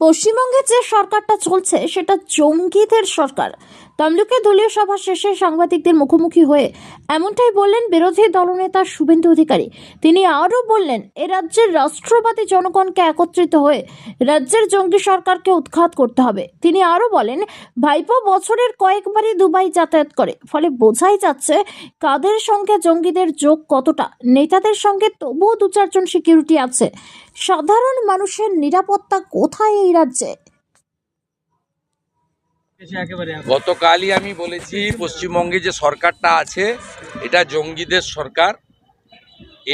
পশ্চিমবঙ্গে যে সরকারটা চলছে সেটা জঙ্গিদের সরকার। তমলুকে দলীয় সভা শেষে সাংবাদিকদের মুখোমুখি হয়ে এমনটাই বললেন বিরোধী দলনেতা শুভেন্দু অধিকারী। তিনি আরও বললেন, এ রাজ্যের রাষ্ট্রবাদী জনগণকে একত্রিত হয়ে রাজ্যের জঙ্গি সরকারকে উৎখাত করতে হবে। তিনি আরও বলেন, ভাইপো বছরের কয়েকবারই দুবাই যাতায়াত করে, ফলে বোঝাই যাচ্ছে কাদের সঙ্গে জঙ্গিদের যোগ কতটা। নেতাদের সঙ্গে তবুও দু চারজন সিকিউরিটি আছে। সাধারণ মানুষের নিরাপত্তা কোথায় এই রাজ্যে? গতকালই আমি বলেছি, পশ্চিমবঙ্গে যে সরকারটা আছে, এটা জঙ্গিদের সরকার।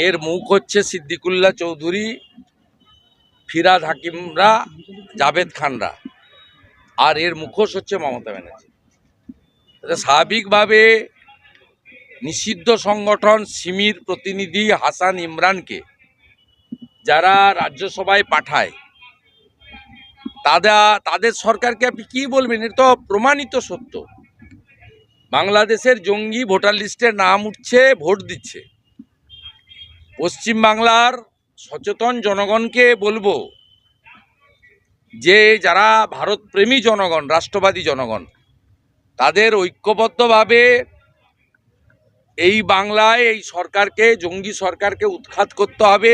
এর মুখ হচ্ছে সিদ্দিকুল্লা চৌধুরী, ফিরাদ হাকিমরা, জাভেদ খানরা। আর এর মুখোশ হচ্ছে মমতা ব্যানার্জি। স্বাভাবিকভাবে নিষিদ্ধ সংগঠন সিমির প্রতিনিধি হাসান ইমরানকে যারা রাজ্যসভায় পাঠায় তারা তাদের সরকারকে আপনি কি বলবেন? এটা তো প্রমাণিত সত্য। বাংলাদেশের জঙ্গি ভোটার লিস্টে নাম উঠছে, ভোট দিচ্ছে। পশ্চিম বাংলার সচেতন জনগণকে বলব যে, যারা ভারতপ্রেমী জনগণ, রাষ্ট্রবাদী জনগণ, তাদের ঐক্যবদ্ধভাবে এই বাংলায় এই সরকারকে, জঙ্গি সরকারকে উৎখাত করতে হবে।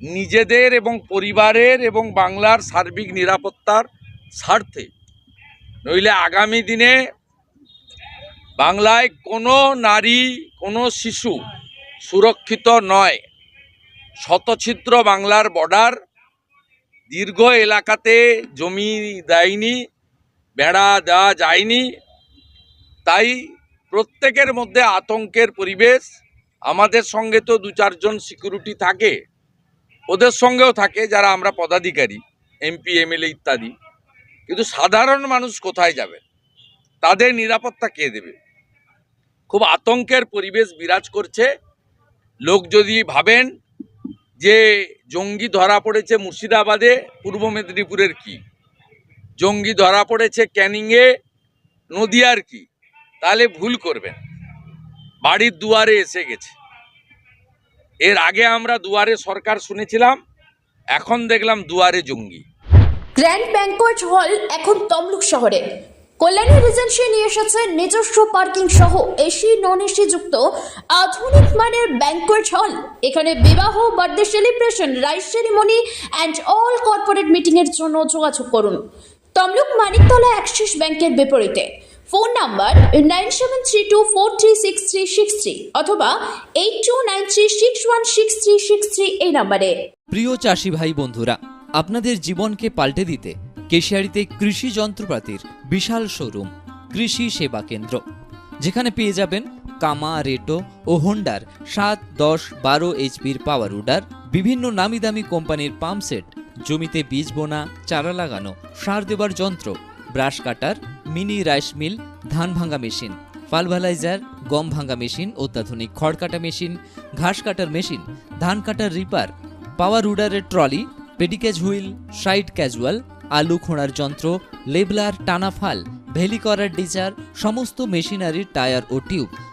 নিজেদের এবং পরিবারের এবং বাংলার সার্বিক নিরাপত্তার স্বার্থে। নইলে আগামী দিনে বাংলায় কোনো নারী, কোনো শিশু সুরক্ষিত নয়। শতছিদ্র বাংলার বর্ডার, দীর্ঘ এলাকাতে জমি দেয়নি, বেড়া দেওয়া যায়নি। তাই প্রত্যেকের মধ্যে আতঙ্কের পরিবেশ। আমাদের সঙ্গে তো দু চারজন সিকিউরিটি থাকে। ওদের সঙ্গেও থাকে যারা আমরা পদাধিকারী এমপি এম এমএলএ ইত্যাদি। কিন্তু সাধারণ মানুষ কোথায় যাবে? তাদের নিরাপত্তা কে দেবে? খুব আতঙ্কের পরিবেশ বিরাজ করছে। লোক যদি ভাবেন যে জঙ্গি ধরা পড়েছে মুর্শিদাবাদে, পূর্ব মেদিনীপুরের কি? জঙ্গি ধরা পড়েছে ক্যানিংয়ে, নদিয়ার কি? তাহলে ভুল করবেন। বাড়ির দুয়ারে এসে গেছে। এর আগে আমরা দুয়ারে সরকার শুনেছিলাম, এখন দেখলাম দুয়ারে জঙ্গি। গ্র্যান্ড ব্যাংকোয়েট হল এখন তমলুক শহরে। কল্যাণী রিজেন্সি নিয়ে এসেছে নিজস্ব পার্কিং সহ এসি নন এসি যুক্ত আধুনিক মানের ব্যাংকোয়েট হল। এখানে বিবাহ birthday celebration rice ceremony and all corporate মিটিংয়ের জন্য যোগাযোগ করুন। তমলুক মানিকতলা অ্যাক্সিস ব্যাংকের বিপরীতে। Phone number nine seven three two four three six three six three অথবা eight two nine three six one six three six three এই নাম্বারে। প্রিয় চাষি ভাই বন্ধুরা, আপনাদের জীবনকে পাল্টে দিতে কেশিয়ারিতে কৃষি যন্ত্রপাতির বিশাল শোরুম, কৃষি সেবা কেন্দ্র। যেখানে পেয়ে যাবেন কামা, রেটো ও হোন্ডার সাত, দশ, বারো এইচপির পাওয়ার উডার, বিভিন্ন নামি দামি কোম্পানির পাম্প সেট, জমিতে বীজ বোনা, চারা লাগানো, সার দেবার যন্ত্র brush cutter, mini rice mill, ধান ভাঙা মেশিন, ফালভালাইজার, গম ভাঙা মেশিন, অত্যাধুনিক খড় কাটা মেশিন, ঘাস কাটার মেশিন, ধান কাটার রিপার, পাওয়ার উডারের ট্রলি, পেডিকেজ হুইল, সাইড ক্যাজুয়াল, আলু খোঁড়ার যন্ত্র, লেবলার টানা ফাল, ভেলি করার ডিজার, সমস্ত মেশিনারির টায়ার ও টিউব।